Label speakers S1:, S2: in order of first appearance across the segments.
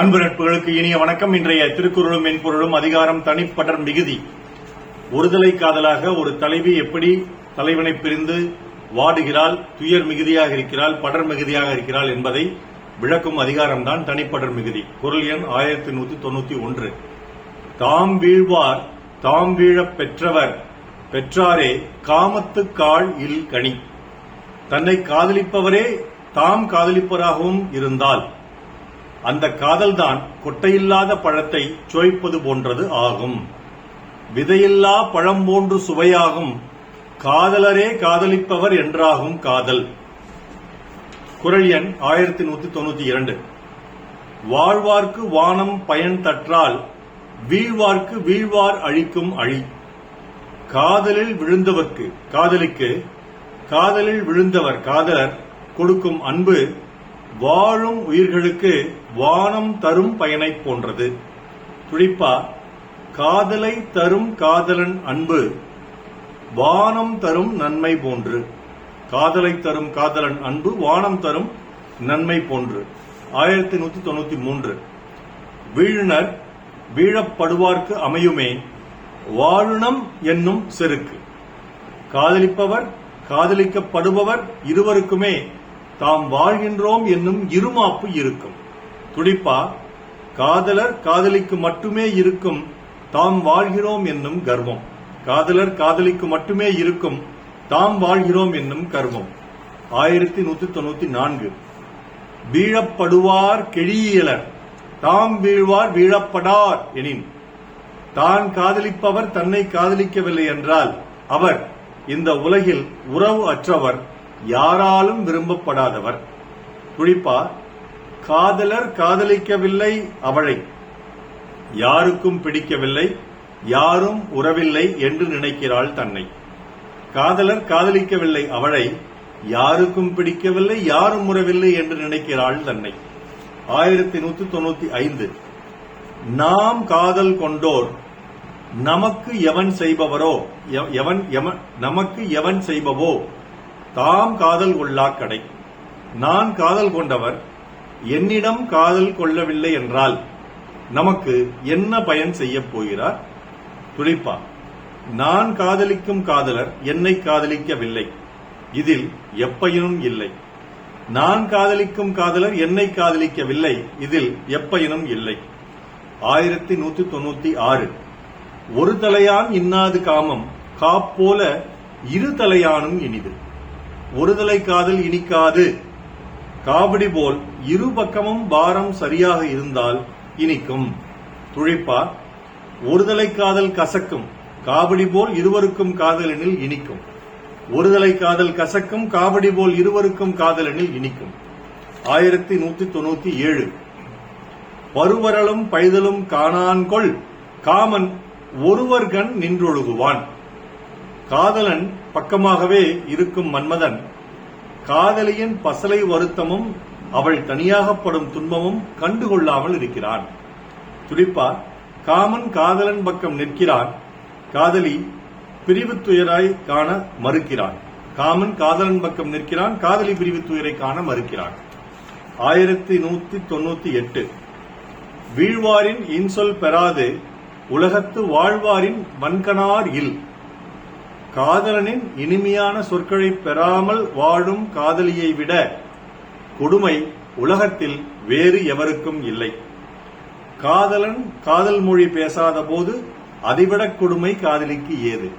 S1: அன்பு நட்புகளுக்கு இனிய வணக்கம். இன்றைய திருக்குறளும் மென்பொருளும் அதிகாரம் தனிப்படர் மிகுதி. ஒருதலை காதலாக ஒரு தலைவி எப்படி தலைவனை பிரிந்து வாடுகிறாள் துயர் மிகுதியாக இருக்கிறாள் படர் மிகுதியாக இருக்கிறாள் என்பதை விளக்கும் அதிகாரம்தான் தனிப்படர் மிகுதி. குரல் எண் ஆயிரத்தி நூத்தி தொண்ணூத்தி ஒன்று. தாம் வீழ்வார் தாம் வீழப் பெற்றவர் பெற்றாரே காமத்து கால் இல் கனி. தன்னை காதலிப்பவரே தாம் காதலிப்பவராகவும் இருந்தால். அந்த காதல்தான் கொட்டையில்லாத பழத்தை சுவைப்பது போன்றது ஆகும். விதையில்லா பழம் போன்று சுவையாகும். காதலரே காதலிப்பவர் என்றாகும் காதல். குரல் எண் ஆயிரத்தி நூத்தி தொண்ணூத்தி இரண்டு. வாழ்வார்க்கு வானம் பயன் தற்றால் வீழ்வார்க்கு வீழ்வார் அழிக்கும் அழி. காதலில் விழுந்தவர்க்கு காதலிக்கு காதலில் விழுந்தவர் காதலர் கொடுக்கும் அன்பு வாழும் உயிர்களுக்கு வானம் தரும் பயனைப் போன்றது. குறிப்பா காதலை தரும் காதலன் அன்பு வானம் தரும் நன்மை போன்று. காதலை தரும் காதலன் அன்பு வானம் தரும் நன்மை போன்று. ஆயிரத்தி நூத்தி தொண்ணூத்தி மூன்று. வீழுனர் வீழப்படுவார்க்கு அமையுமே வாழுணம் என்னும் செருக்கு. காதலிப்பவர் காதலிக்கப்படுபவர் இருவருக்குமே தாம் வாழ்கின்றோம் என்னும் இருமாப்பு இருக்கும். துடிப்பா காதலர் காதலிக்கு மட்டுமே இருக்கும் தாம் வாழ்கிறோம் என்னும் கர்வம் காதலர் காதலிக்கு மட்டுமே இருக்கும் தாம் வாழ்கிறோம் என்னும் கர்வம் ஆயிரத்தி நூத்தி தொண்ணூத்தி நான்கு. வீழப்படுவார் கெழியலர் தாம் வீழ்வார் வீழப்படார் எனின். தான் காதலிப்பவர் தன்னை காதலிக்கவில்லை என்றால் அவர் இந்த உலகில் உறவு அற்றவர் யாராலும் விரும்பப்படாதவர். குறிப்பா காதலர் காதலிக்கவில்லை அவளை. யாருக்கும் பிடிக்கவில்லை யாரும் உறவில்லை என்று நினைக்கிறாள் தன்னை. காதலர் காதலிக்கவில்லை அவளை யாருக்கும் பிடிக்கவில்லை யாரும் உறவில்லை என்று நினைக்கிறாள் தன்னை. ஆயிரத்தி நூத்தி தொண்ணூத்தி ஐந்து. நாம் காதல் கொண்டோர் நமக்கு எவன் செய்பவரோ எவன் நமக்கு எவன் செய்பவோ தாம் காதல் கொள்ளா கடை. நான் காதல் கொண்டவர் என்னிடம் காதல் கொள்ளவில்லை என்றால் நமக்கு என்ன பயன் செய்யப் போகிறார்? துளிப்பா நான் காதலிக்கும் காதலர் என்னை காதலிக்கவில்லை. இதில் எப்பயினும் இல்லை. நான் காதலிக்கும் காதலர் என்னை காதலிக்கவில்லை. இதில் எப்பயினும் இல்லை. ஆயிரத்தி நூத்தி தொண்ணூத்தி ஆறு ஒரு தலையான் இன்னாது காமம் காப்போல இரு தலையானும் இனிது. ஒருதலை காதல் இனிக்காது. காவடி போல் இரு பக்கமும் பாரம் சரியாக இருந்தால் இனிக்கும். துழிப்பா ஒருதலை காதல் கசக்கும் காவடி போல் இருவருக்கும் காதலெனில் இனிக்கும். ஒருதலை காதல் கசக்கும் காவடி போல் இருவருக்கும் காதலெனில் இனிக்கும். ஆயிரத்தி நூத்தி தொண்ணூத்தி ஏழு. பருவரலும் பைதலும் காணான்கொள் காமன் ஒருவர்கண் நின்றொழுகுவான். காதலன் பக்கமாகவே இருக்கும் மன்மதன் காதலியின் பசலை வருத்தமும் அவள் தனியாகப்படும் துன்பமும் கண்டுகொள்ளாமல் இருக்கிறான். துடிப்பா காமன் காதலன் பக்கம் நிற்கிறான். காதலி பிரிவு துயராய் காண மறுக்கிறான். காமன் காதலன் பக்கம் நிற்கிறான் காதலி பிரிவு துயரை காண மறுக்கிறான். ஆயிரத்தி நூத்தி தொண்ணூத்தி எட்டு. வீழ்வாரின் இன்சொல் பெறாது உலகத்து வாழ்வாரின் வன்கனார் இல். காதலனின் இனிமையான சொற்களை பெறாமல் வாழும் காதலியை விட கொடுமை உலகத்தில் வேறு எவருக்கும் இல்லை. காதலன் காதல் மொழி பேசாத போது அதைவிட கொடுமை காதலிக்கு ஏது?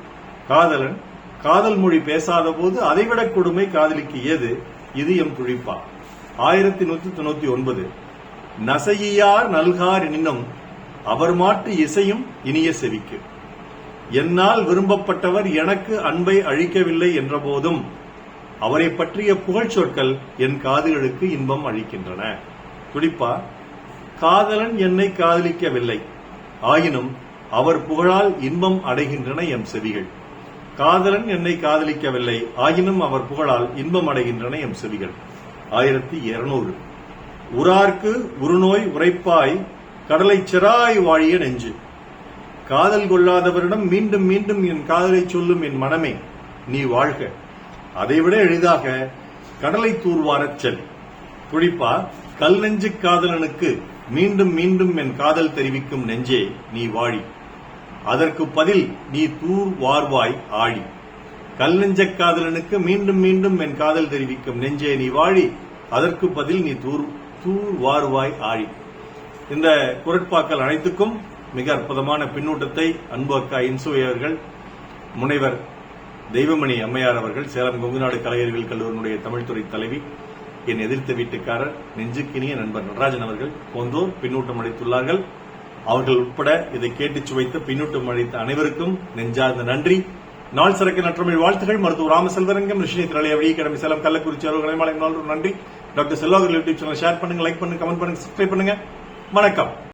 S1: காதலன் காதல் மொழி பேசாத போது அதைவிட கொடுமை காதலிக்கு ஏது? இது எம் துழிப்பா. ஆயிரத்தி நூத்தி தொண்ணூத்தி ஒன்பது. நசையார் நல்கார் எனினும் அவர் மாட்டு இசையும் இனிய செவிக்கு. என்னால் விரும்பப்பட்டவர் எனக்கு அன்பை அழிக்கவில்லை என்றபோதும் அவரை பற்றிய புகழ் சொற்கள் என் காதுகளுக்கு இன்பம் அளிக்கின்றன. குறிப்பா காதலன் என்னை காதலிக்கவில்லை. ஆயினும் அவர் புகழால் இன்பம் அடைகின்றன எம் செவிகள். காதலன் என்னை காதலிக்கவில்லை ஆயினும் அவர் புகழால் இன்பம் அடைகின்றன எம் செவிகள். ஆயிரத்தி இருநூறு. உரார்க்கு உருநோய் உரைப்பாய் கடலை சிறாய் வாழிய நெஞ்சு. காதல் கொள்ளாதவரிடம் மீண்டும் மீண்டும் என் காதலை சொல்லும் என் மனமே நீ வாழ்க. அதைவிட எளிதாக கடலை தூர்வாரச் செல். குறிப்பா கல் நெஞ்சு காதலனுக்கு மீண்டும் மீண்டும் என் காதல் தெரிவிக்கும் நெஞ்சே நீ வாழி. அதற்கு பதில் நீ தூர் வார்வாய் ஆழி. கல் நெஞ்ச காதலனுக்கு மீண்டும் மீண்டும் என் காதல் தெரிவிக்கும் நெஞ்சே நீ வாழி. அதற்கு பதில் நீ தூர் தூர் வார்வாய் ஆழி. இந்த குரட்பாக்கள் அனைத்துக்கும் மிக அற்புதமான பின்னூட்டத்தை அன்பு அக்கா இன்சுவை அவர்கள் முனைவர் தெய்வமணி அம்மையார் அவர்கள் சேலம் கொங்குநாடு கலைஞர்கள் கல்லூரியினுடைய தமிழ்துறை தலைவி என் எதிர்த்த வீட்டுக்காரர் நெஞ்சுக்கினிய நண்பர் நடராஜன் அவர்கள் போன்றோர் பின்னூட்டம் அளித்துள்ளார்கள். அவர்கள் உட்பட இதை கேட்டு சுவைத்த பின்னூட்டம் அளித்த அனைவருக்கும் நெஞ்சார்ந்த நன்றி. நாள் சிறக்க நற்றமிழ் வாழ்த்துகள். மருத்துவர் ராமசெல்வரங்கம் ரிஷினி திரளைய வழி கடமை சேலம் கள்ளக்குறிச்சி அவர்கள் நாள் நன்றி. Doctor Selvakar YouTube channel share பண்ணுங்க லைக் பண்ணுங்க கமெண்ட் பண்ணுங்க சப்ஸ்கிரைப் பண்ணுங்க. வணக்கம்.